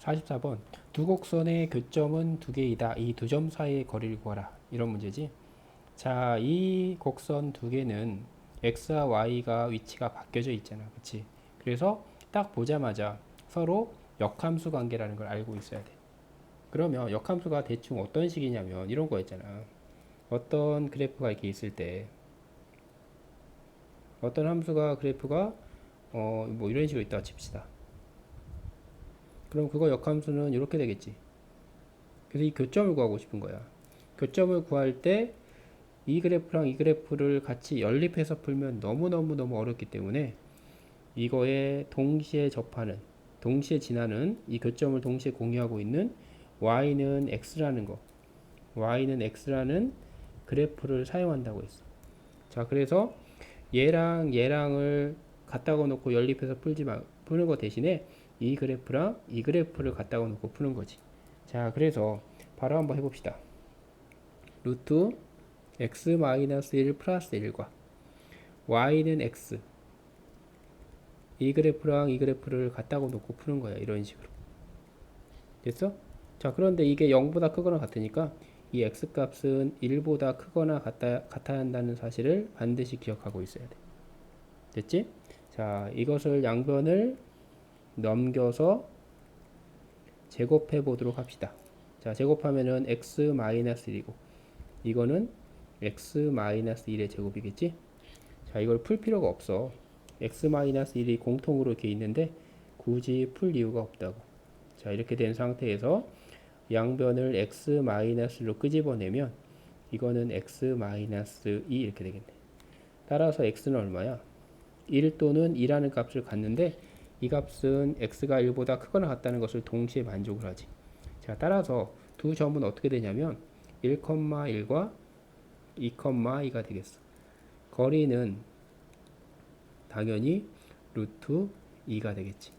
44번 두 곡선의 교점은 두 개이다. 이 두 점 사이의 거리를 구하라. 이런 문제지. 자, 이 곡선 두 개는 x와 y가 위치가 바뀌어져 있잖아. 그치? 그래서 딱 보자마자 서로 역함수 관계라는 걸 알고 있어야 돼. 그러면 역함수가 대충 어떤 식이냐면 이런 거였잖아. 어떤 그래프가 이렇게 있을 때 어떤 함수가 그래프가 어 뭐 이런 식으로 있다고 칩시다. 그럼 그거 역함수는 이렇게 되겠지. 그래서 이 교점을 구하고 싶은 거야. 교점을 구할 때 이 그래프랑 이 그래프를 같이 연립해서 풀면 너무너무너무 어렵기 때문에 이거에 동시에 접하는, 동시에 지나는 이 교점을 동시에 공유하고 있는 y는 x라는 거, y는 x라는 그래프를 사용한다고 했어. 자, 그래서 얘랑 얘랑을 갖다가 놓고 연립해서 풀지 마, 푸는 거 대신에 이 그래프랑 이 그래프를 갖다가 놓고 푸는 거지. 자, 그래서 바로 한번 해봅시다. 루트 x 마이너스 1 플러스 1과 y는 x 이 그래프랑 이 그래프를 갖다가 놓고 푸는 거야. 이런 식으로. 됐어? 자, 그런데 이게 0보다 크거나 같으니까 이 x 값은 1보다 크거나 같아, 같아야 한다는 사실을 반드시 기억하고 있어야 돼. 됐지? 자, 이것을 양변을 넘겨서 제곱해 보도록 합시다. 자, 제곱하면은 x 마이너스 1이고 이거는 x 마이너스 1의 제곱이겠지? 자, 이걸 풀 필요가 없어. x 마이너스 1이 공통으로 이렇게 있는데 굳이 풀 이유가 없다고. 자, 이렇게 된 상태에서 양변을 x 마이너스로 끄집어내면 이거는 x 마이너스 2 이렇게 되겠네. 따라서 x는 얼마야? 1 또는 2라는 값을 갖는데 이 값은 x가 1보다 크거나 같다는 것을 동시에 만족을 하지. 자, 따라서 두 점은 어떻게 되냐면 1,1과 2,2가 되겠어. 거리는 당연히 루트 2가 되겠지.